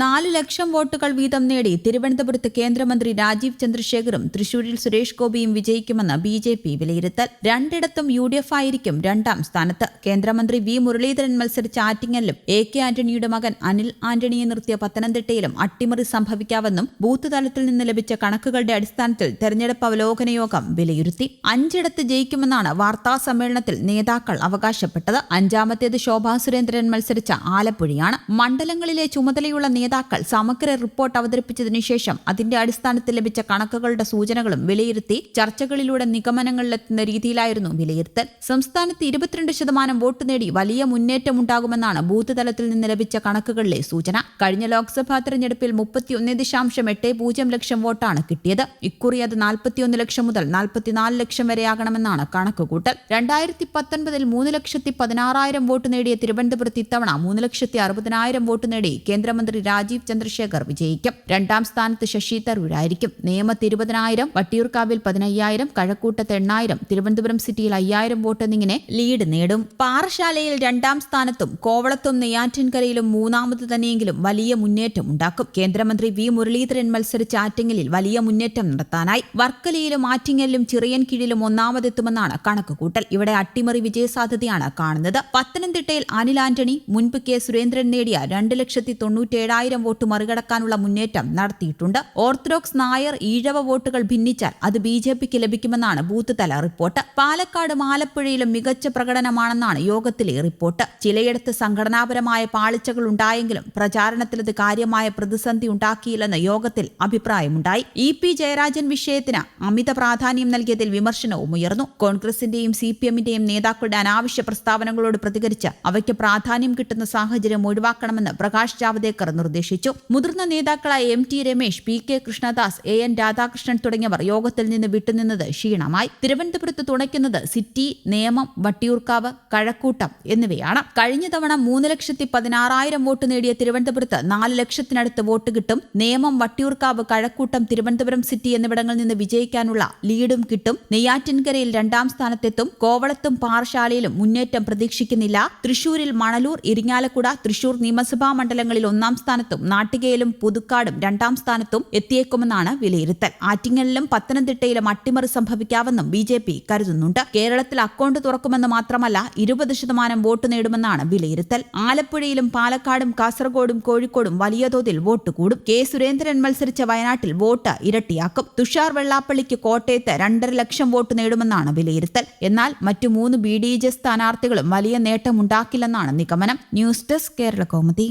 നാല് ലക്ഷം വോട്ടുകൾ വീതം നേടി തിരുവനന്തപുരത്ത് കേന്ദ്രമന്ത്രി രാജീവ് ചന്ദ്രശേഖറും തൃശൂരിൽ സുരേഷ് ഗോപിയും വിജയിക്കുമെന്ന് ബി ജെ പി വിലയിരുത്തൽ. രണ്ടിടത്തും യു ഡി എഫ് ആയിരിക്കും രണ്ടാം സ്ഥാനത്ത്. കേന്ദ്രമന്ത്രി വി മുരളീധരൻ മത്സരിച്ച ആറ്റിങ്ങലിലും എ കെ ആന്റണിയുടെ മകൻ അനിൽ ആന്റണിയെ നിർത്തിയ പത്തനംതിട്ടയിലും അട്ടിമറി സംഭവിക്കാവെന്നും ബൂത്ത് തലത്തിൽ നിന്ന് ലഭിച്ച കണക്കുകളുടെ അടിസ്ഥാനത്തിൽ തെരഞ്ഞെടുപ്പ് അവലോകന യോഗം വിലയിരുത്തി. അഞ്ചിടത്ത് ജയിക്കുമെന്നാണ് വാർത്താ സമ്മേളനത്തിൽ നേതാക്കൾ അവകാശപ്പെട്ടത്. അഞ്ചാമത്തേത് ശോഭാ സുരേന്ദ്രൻ മത്സരിച്ച ആലപ്പുഴയാണ്. മണ്ഡലങ്ങളിലെ ചുമതലയുള്ള നേതാക്കൾ സമഗ്ര റിപ്പോർട്ട് അവതരിപ്പിച്ചതിനു ശേഷം അതിന്റെ അടിസ്ഥാനത്തിൽ ലഭിച്ച കണക്കുകളുടെ സൂചനകളും വിലയിരുത്തി ചർച്ചകളിലൂടെ നിഗമനങ്ങളിലെത്തുന്ന രീതിയിലായിരുന്നു വിലയിരുത്തൽ. സംസ്ഥാനത്ത് ഇരുപത്തിരണ്ട് ശതമാനം വോട്ട് നേടി വലിയ മുന്നേറ്റമുണ്ടാകുമെന്നാണ് ബൂത്ത് തലത്തിൽ നിന്ന് ലഭിച്ച കണക്കുകളിലെ സൂചന. കഴിഞ്ഞ ലോക്സഭാ തെരഞ്ഞെടുപ്പിൽ മുപ്പത്തിയൊന്ന് ദശാംശം എട്ട് പൂജ്യം ലക്ഷം വോട്ടാണ് കിട്ടിയത്. ഇക്കുറി അത് നാൽപ്പത്തിയൊന്ന് ലക്ഷം മുതൽ നാൽപ്പത്തിനാല് ലക്ഷം വരെയാകണമെന്നാണ് കണക്കുകൂട്ടൽ. രണ്ടായിരത്തി പത്തൊൻപതിൽ മൂന്ന് ലക്ഷത്തി പതിനാറായിരം വോട്ട് നേടിയ തിരുവനന്തപുരത്ത് ഇത്തവണ മൂന്ന് ലക്ഷത്തി അറുപതിനായിരം വോട്ട് നേടി കേന്ദ്രമന്ത്രി രാജീവ് ചന്ദ്രശേഖർ വിജയിക്കും. രണ്ടാം സ്ഥാനത്ത് ശശി തരൂരായിരിക്കും നേമത്ത് ഇരുപതിനായിരം വട്ടിയൂർക്കാവിൽ പതിനയ്യായിരം കഴക്കൂട്ടത്ത് എണ്ണായിരം തിരുവനന്തപുരം സിറ്റിയിൽ അയ്യായിരം വോട്ട് എന്നിങ്ങനെ ലീഡ് നേടും. പാറശാലയിൽ രണ്ടാം സ്ഥാനത്തും കോവളത്തും നെയ്യാറ്റിൻകരയിലും മൂന്നാമത് തന്നെയെങ്കിലും വലിയ മുന്നേറ്റം ഉണ്ടാക്കും. കേന്ദ്രമന്ത്രി വി മുരളീധരൻ മത്സരിച്ച ആറ്റിങ്ങലിൽ വലിയ മുന്നേറ്റം നടത്താനായി. വർക്കലയിലും ആറ്റിങ്ങലിലും ചിറയൻ കീഴിലും ഒന്നാമതെത്തുമെന്നാണ് കണക്കുകൂട്ടൽ. ഇവിടെ അട്ടിമറി വിജയസാധ്യതയാണ് കാണുന്നത്. പത്തനംതിട്ടയിൽ അനിൽ ആന്റണി മുൻപ് കെ സുരേന്ദ്രൻ നേടിയ രണ്ട് ലക്ഷത്തി തൊണ്ണൂറ്റേഴായിരം വോട്ട് മറികടക്കാനുള്ള മുന്നേറ്റം നടത്തിയിട്ടുണ്ട്. ഓർത്തഡോക്സ് നായർ ഈഴവ വോട്ടുകൾ ഭിന്നിച്ചാൽ അത് ബി ജെ പിക്ക് ലഭിക്കുമെന്നാണ് ബൂത്ത് തല റിപ്പോർട്ട്. പാലക്കാട് ആലപ്പുഴയിലും മികച്ച പ്രകടനമാണെന്നാണ് യോഗത്തിലെ റിപ്പോർട്ട്. ചിലയിടത്ത് സംഘടനാപരമായ പാളിച്ചകൾ ഉണ്ടായെങ്കിലും പ്രചാരണത്തിൽ അത് കാര്യമായ പ്രതിസന്ധി ഉണ്ടാക്കിയില്ലെന്ന് യോഗത്തിൽ അഭിപ്രായമുണ്ടായി. ഇ പി ജയരാജൻ വിഷയത്തിന് അമിത പ്രാധാന്യം നൽകിയതിൽ വിമർശനവും ഉയർന്നു. കോൺഗ്രസിന്റെയും സി പി എമ്മിന്റെയും നേതാക്കളുടെ അനാവശ്യ പ്രസ്താവനകളോട് പ്രതികരിച്ച് അവയ്ക്ക് പ്രാധാന്യം കിട്ടുന്ന സാഹചര്യം ഒഴിവാക്കണമെന്ന് പ്രകാശ് ജാവദേക്കർ നിർദ്ദേശിച്ചു മുതിർന്ന നേതാക്കളായ M T Ramesh P K Krishnadas A N Radhakrishnan തുടങ്ങിയവർ യോഗത്തിൽ നിന്ന് വിട്ടുനിന്നത് ക്ഷീണമായി. തിരുവനന്തപുരത്ത് തുണയ്ക്കുന്നത് സിറ്റി നേമം വട്ടിയൂർക്കാവ് കഴക്കൂട്ടം എന്നിവയാണ്. കഴിഞ്ഞ തവണ മൂന്ന് ലക്ഷത്തി പതിനാറായിരം വോട്ട് നേടിയ തിരുവനന്തപുരത്ത് നാല് ലക്ഷത്തിനടുത്ത് വോട്ട് കിട്ടും. നേമം വട്ടിയൂർക്കാവ് കഴക്കൂട്ടം തിരുവനന്തപുരം സിറ്റി എന്നിവിടങ്ങളിൽ നിന്ന് വിജയിക്കാനുള്ള ലീഡും കിട്ടും. നെയ്യാറ്റിൻകരയിൽ രണ്ടാം സ്ഥാനത്തെത്തും. കോവളത്തും പാറശാലയിലും മുന്നേറ്റം പ്രതീക്ഷിക്കുന്നില്ല. തൃശൂരിൽ മണലൂർ ഇരിങ്ങാലക്കുട തൃശൂർ നിയമസഭാ മണ്ഡലങ്ങളിൽ ഒന്നാം സ്ഥാനത്തും നാട്ടികയിലും പുതുക്കാടും രണ്ടാം സ്ഥാനത്തും എത്തിയേക്കുമെന്നാണ് വിലയിരുത്തൽ. ആറ്റിങ്ങലിലും പത്തനംതിട്ടയിലും അട്ടിമറി സംഭവിക്കാമെന്നും ബി ജെ പി കരുതുന്നുണ്ട്. കേരളത്തിൽ അക്കൗണ്ട് തുറക്കുമെന്ന് മാത്രമല്ല ഇരുപത് ശതമാനം വോട്ട് നേടുമെന്നാണ് വിലയിരുത്തൽ. ആലപ്പുഴയിലും പാലക്കാടും കാസർഗോഡും കോഴിക്കോടും വലിയ തോതിൽ വോട്ട് കൂടും. കെ സുരേന്ദ്രൻ മത്സരിച്ച വയനാട്ടിൽ വോട്ട് ഇരട്ടിയാക്കും. തുഷാർ വെള്ളാപ്പള്ളിക്ക് കോട്ടയത്ത് രണ്ടര ലക്ഷം വോട്ട് നേടുമെന്നാണ് വിലയിരുത്തൽ. എന്നാൽ മറ്റു മൂന്ന് ബി ഡി ജെ സ്ഥാനാർത്ഥികളും വലിയ നേട്ടമുണ്ടാക്കില്ലെന്നാണ് നിഗമനം. News desk Kerala Kaumudi.